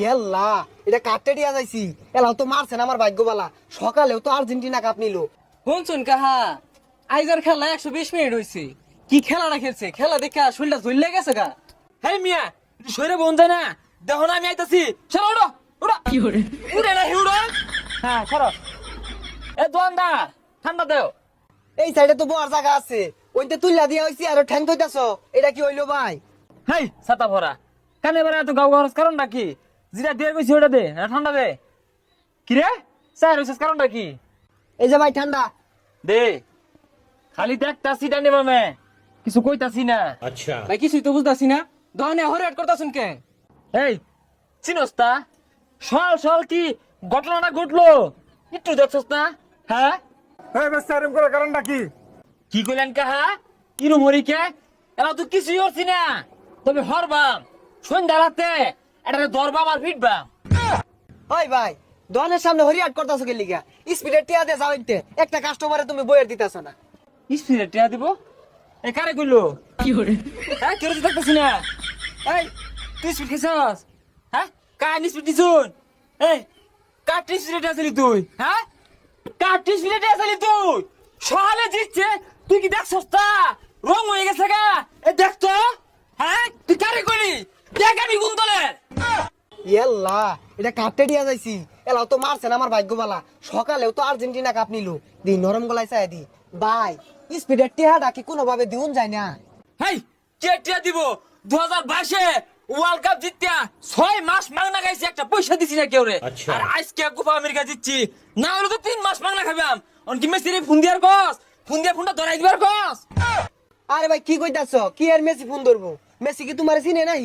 ইয়াল্লা এটা কাটতে দিয়া যাইছি। এলাও তো মারছেন আমার ভাগ্যবালা। সকালেও তো আর্জেন্টিনা কাপ নিল। শুনছুন কাহা আইজার খেলা একশো বিশ মিনিট হয়েছে কি খেলাটা খেলছে? খেলা দেখে শরীরটা জ্বললে গেছে গা। হ্যাঁ মিয়া সরে বোন যায় না? দেখো না আমি আইতাছি। চলো উড়ো কি উড়ে উড়ে না হি উড়ো। হ্যাঁ সরো। এ ঠান্ডা দেও। এই সাইডে তো বড় জায়গা আছে। ওইতে তুইলা দিয়া হইছি আর ঠ্যাং থইতাছ এটা কি হইল ভাই? হেই ছাতা ভরা। কানে বেড়া এত গাও গাওয়ার কারণটা কি? ওটা দে ঠান্ডা দে। কি রে? স্যার ওই কারণটা কি? এই যে ভাই ঠান্ডা। দে। খালি দেখতাছি ডানে মামে কিছু না। আচ্ছা। ভাই কিছুই তো বুঝতাছি না। দহনে হরেট করতাছুন কে? এই চিনস্তা সল সল কি ঘটনাটা ঘটলো? একটু দেখছস না? হ্যাঁ? হ্যাঁ বেশ স্যার করার কারণটা কি? কি কইলেন কাহা? কিরু মরিকে এলা তো কিছুই হচ্ছি না। তবে হরবাম সন্ধ্যা রাতে এটা দরবাম আর ফিটবাম ওই ভাই দোকানের সামনে হরিয়াট করতাছ কে লিগা? স্পিডে টিয়া দে যাওইতে একটা কাস্টমারে তুমি বইয়ের দিতাছ না। স্পিডে টিয়া দিব? এ কারে কইলো? কি হরে? হ্যাঁ কেউ দেখতেছি না। এই তুই স্পিড খেছস? হ্যাঁ কার স্পিড দিছুন এই কার স্পিডে আসলি তুই? হ্যাঁ কার স্পিডে আসলি তুই? সকালে জিতছে তুই কি দেখছস তা? রং হয়ে গেছে গা। এ দেখ তো। হ্যাঁ তুই কারে কইলি? দেখ আমি দলের। ইয়াল্লা এটা কাটতে দিয়া যাইছি। এলাও তো মারছেন আমার ভাগ্যবালা। সকালেও তো আর্জেন্টিনা কাপ নিল। দি নরম গলায় চাই দি। ভাই স্পিডের টিয়াটা কি কোনোভাবে দিউন যায় না। হেই কে টিয়া দিব? দু হাজার বাইশে ওয়ার্ল্ড কাপ জিতিয়া ছয় মাস মাংনা গাইছি একটা পয়সা দিছি না কেউ রে আচ্ছা। আর আজকে কোপা আমেরিকা জিতছি। না হলে তো তিন মাস মাংনা খাবাম অনকি মেসি রে ফোন দিয়ার কস? ফোন দিয়া ফোনটা ধরাই দিবার কস? আরে ভাই কি কইতাছ? কি আর মেসি ফোন ধরবো? মেসি কি তোমার চিনে নাই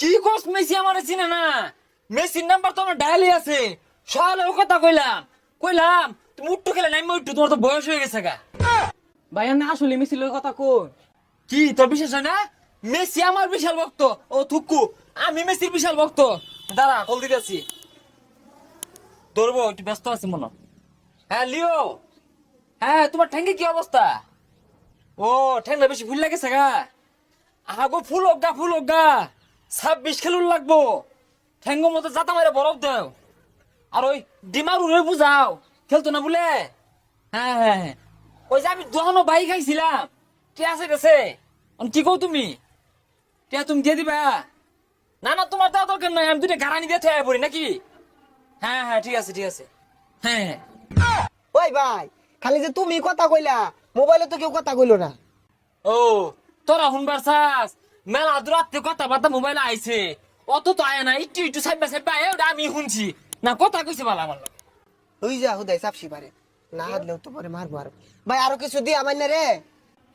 কি কস মেসি আমার চিনে না? মেসির নাম্বার তো আমার ডায়ালি আছে। সকালে ও কথা কইলাম। কইলাম তুমি উঠ্টু খেলে নাই উঠ্টু তোমার তো বয়স হয়ে গেছে গা। ভাই আমি আসলে মিছিলের কথা কই? কি তোর বিশ্বাস হয় না? মেসি আমার বিশাল ভক্ত। ও থুকু আমি মেসির বিশাল ভক্ত। দাঁড়া কল দিতে আছি ধরবো একটু ব্যস্ত আছি মনে হ্যাঁ। লিও। হ্যাঁ তোমার ঠ্যাঙ্গে কি অবস্থা? ও ঠ্যাংটা বেশি ফুল লাগেছে গা। আগো ফুল হোক গা ফুল গা। ছাব্বিশ খেলুন লাগবো। ঠ্যাঙ্গ মতো জাতা মারে বরফ দেও। আর ওই ডিমার উড়ে বুঝাও। খেলতো না বলে? হ্যাঁ হ্যাঁ হ্যাঁ। ওই যে আমি দোকানো বাইক খাইছিলাম। কে আছে গেছে। কি কও তুমি? কে তুমি দিয়ে দিবা? না না তোমার দেওয়া দরকার নাই। আমি দুটো গাড়ানি দিয়ে থেকে পড়ি নাকি? হ্যাঁ হ্যাঁ ঠিক আছে ঠিক আছে। হ্যাঁ হ্যাঁ। ওই ভাই খালি যে তুমি কথা কইলা মোবাইলে তো কেউ কথা কইলো না। ও তোরা শুনবার চাস? মেলা দূরাতে কথা বার্তা মোবাইলে আইছে। অত তো আয় না একটু একটু সাইবা সাইবা আয় ওটা আমি শুনছি। না কথা কইছে ভালো আমার। হই যা হুদাই চাপসি পারে না হাতলেও তো পরে মারবো আর। ভাই আরও কিছু দিয়ে আমার না রে।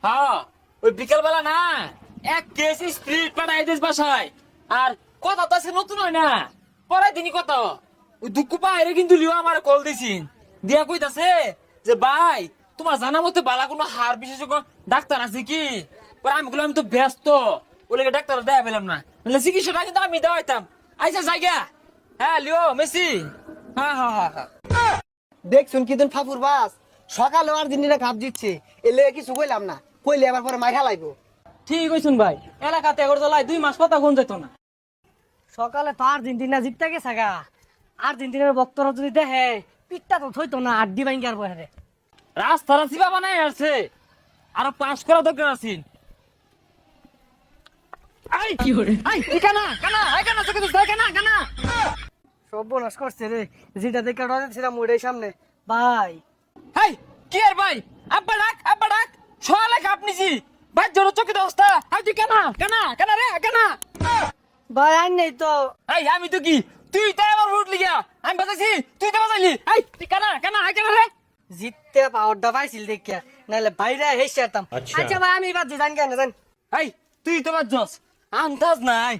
হ্যাঁ ওই বিকেল বেলা না এক কেস স্প্রিট পাঠাই দিস বাসায়। আর কথা তো আছে নতুন হয় না। পরে দিনই কথা। ওই দুঃখ পাহাড়ে কিন্তু লিও আমার কল দিছিন। দিয়া কইতাছে যে ভাই তোমার জানা মতে বালা কোনো হার বিশেষজ্ঞ ডাক্তার আছে কি? পরে আমি বললাম আমি তো ব্যস্ত। ওই লেগে ডাক্তার দেয়া পেলাম না। বলে চিকিৎসাটা কিন্তু আমি দেওয়াইতাম আইসা জায়গা। হ্যাঁ লিও মেসি। হ্যাঁ হ্যাঁ হ্যাঁ হ্যাঁ। দেখছুন কি দিন ফাফুর বাস? সকালে আর্জেন্টিনা কাপ জিতছে এলে কিছু কইলাম না। কইলে আবার পরে মাইরা লাইবো। ঠিক হইছুন ভাই। এলাকাতে এগর জ্বলাই দুই মাস কথা কোন যেত না। সকালে তো আর্জেন্টিনা জিততে গেছে গা। আর্জেন্টিনার ভক্তরা যদি দেখে পিঠটা তো থইতো না আড্ডি ভাঙ্গি আর বহে রাস্তাটা চিবা বানাই আসছে। আরও পাস করা দরকার আছে আই কি হরে আই তুই কানা কানা আই কানা চোখে তো কানা কানা সব বোনাস করছে রে। যেটা দেখে ডরেছিলাম ওইটাই সামনে। ভাই। হাই কি আর ভাই? আব্বা ডাক আব্বা ডাক। সকালে কাপ নিছি ভাই জোর চোখে তো অবস্থা। আই তুই কানা কানা কানা রে কানা। ভাই আইন নেই তো। আই আমি তো কি? তুই তাই আমার রুট লিগা। আমি বাজাইছি তুই তো বাজাইলি। আই তুই কানা কানা আই কানা রে। জিততে পাওয়ারটা পাইছিল দেখিয়া। নাহলে বাইরে হেসে যেতাম আচ্ছা। আচ্ছা ভাই আমি এবার জান কেন জান। আই তুই তো বাজছস আন্দাজ নাই।